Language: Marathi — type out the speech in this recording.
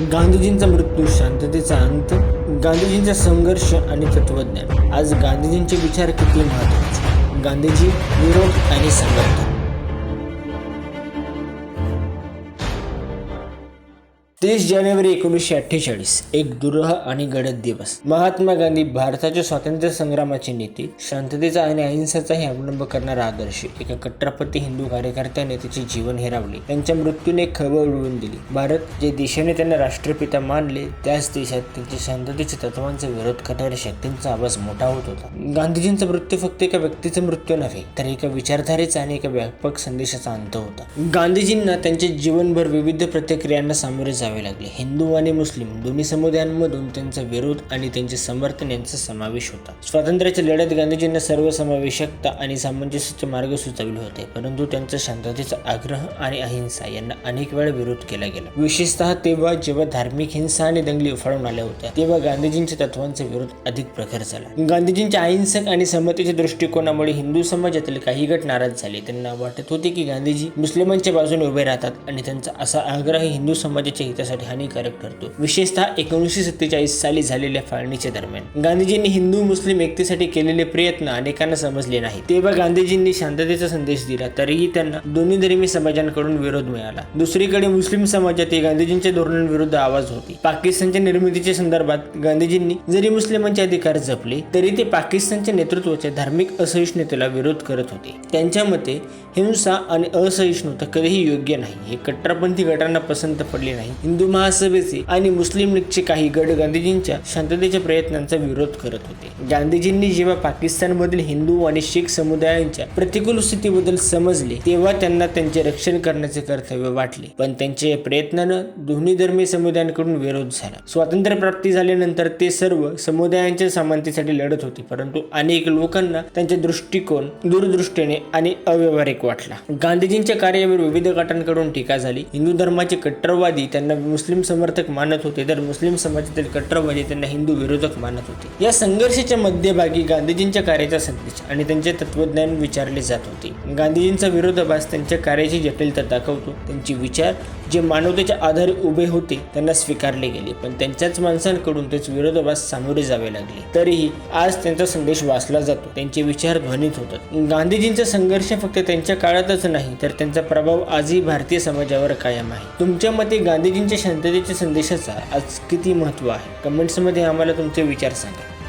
गांधीजींचा मृत्यू शांततेचा अंत गांधीजींचा संघर्ष आणि तत्वज्ञान. आज गांधीजींचे विचार किती महत्त्वाचे गांधीजी विरोध आणि संघर्ष तीस जानेवारी एकोणीसशे अठ्ठेचाळीस एक दुरह आणि गडद दिवस. महात्मा गांधी भारताच्या स्वातंत्र्य संग्रामाचे नेते शांततेचा आणि अहिंसेचाही अवलंब करणारा आदर्श. एका कट्टरपती हिंदू कार्यकर्त्याने त्याचे जीवन हिरावले. त्यांच्या मृत्यूने खबर उडवून दिली. भारत जे देशाने त्यांना राष्ट्रपिता मानले त्याच देशात त्यांच्या शांततेच्या तत्वांचा विरोध करणाऱ्या शक्तींचा आवाज मोठा होत होता. गांधीजींचा मृत्यू फक्त एका व्यक्तीचा मृत्यू नव्हे तर एका विचारधारेचा आणि एका व्यापक संदेशाचा अंत होता. गांधीजींना त्यांचे जीवनभर विविध प्रतिक्रियांना सामोरे जावे. लागले. हिंदू आणि मुस्लिम दोन्ही समुदायांमधून त्यांचा विरोध आणि त्यांचे समर्थन यांचा समावेश होता. स्वातंत्र्याच्या लढ्यात गांधीजींना सर्वसमावेशकता आणि सामंजस्याचे मार्ग सुचवले होते परंतु त्यांचा शांततेचा आग्रह आणि अहिंसा यांना अनेक वेळा विरोध केला गेला. विशेषतः तेव्हा जेव्हा धार्मिक हिंसा आणि दंगली उफाळून आल्या होत्या तेव्हा गांधीजींच्या तत्वांचा विरोध अधिक प्रखर झाला. गांधीजींच्या अहिंसक आणि समतेच्या दृष्टिकोनामुळे हिंदू समाजातील काही गट नाराज झाले. त्यांना वाटत होते की गांधीजी मुस्लिमांच्या बाजूने उभे राहतात आणि त्यांचा असा आग्रह हिंदू समाजाच्या हितासाठी हानिकारक ठरतो. विशेषतः एकोणीसशे सत्तेचाळीस साली झालेल्या फाळणीच्या दरम्यान. गांधीजींनी हिंदू मुस्लिम एकतेसाठी केलेले प्रयत्न अनेकांना समजले नाही तेव्हा गांधीजींनी शांततेचा संदेश दिला तरीही त्यांना दोन्ही धर्मी समाजांकडून विरोध मिळाला. दुसरीकडे मुस्लिम समाजातही गांधीजींच्या धोरणांविरुद्ध आवाज होती. पाकिस्तानच्या निर्मितीच्या संदर्भात गांधीजींनी जरी मुस्लिमांचे अधिकार जपले तरी ते पाकिस्तानच्या नेतृत्वाच्या धार्मिक असहिष्णुतेला विरोध करत होते. त्यांच्या मते हिंसा आणि असहिष्णुता कधीही योग्य नाही. हे कट्टरपंथी गटांना पसंत पडले नाही. हिंदू महासभेचे आणि मुस्लिम लीगचे काही गट गांधीजींच्या शांततेच्या प्रयत्नांचा विरोध करत होते. गांधीजींनी जेव्हा पाकिस्तानमधील हिंदू आणि शीख समुदायांच्या प्रतिकूल स्थितीबद्दल समजले तेव्हा त्यांना त्यांचे रक्षण करण्याचे कर्तव्य वाटले. पण त्यांच्या या प्रयत्नानं दोन्ही धर्मीय समुदायांकडून विरोध झाला. स्वातंत्र्य प्राप्ती झाल्यानंतर ते सर्व समुदायांच्या समानतेसाठी लढत होते परंतु अनेक लोकांना त्यांचे दृष्टिकोन दूरदृष्टीने आणि अव्यवहारिक वाटला. गांधीजींच्या कार्यावर विविध गटांकडून टीका झाली. हिंदू धर्माचे कट्टरवादी त्यांना मुस्लिम समर्थक मानत होते. तर मुस्लिम समाजातील कट्टरवादी त्यांना हिंदू विरोधक मानत होते. या संघर्षाच्या मध्यभागी गांधीजींच्या कार्याचा संदेश आणि त्यांचे तत्वज्ञान विचारले जात होते. गांधीजींचा विरोधाभास त्यांच्या कार्याची जटिलता दाखवतो. त्यांचे विचार जे मानवतेच्या आधारे उभे होते त्यांना स्वीकारले गेले. पण त्यांच्याच माणसांकडून तेच विरोधाभास सामोरे जावे लागले. तरीही आज त्यांचा संदेश वाचला जातो. त्यांचे विचार ध्वनित होतात. गांधीजींचा संघर्ष फक्त त्यांच्या काळातच नाही तर त्यांचा प्रभाव आजही भारतीय समाजावर कायम आहे. तुमच्या मते गांधीजी गुरुजींच्या शांततेच्या संदेशाचा आज किती महत्त्व आहे? कमेंट्समध्ये आम्हाला तुमचे विचार सांगा.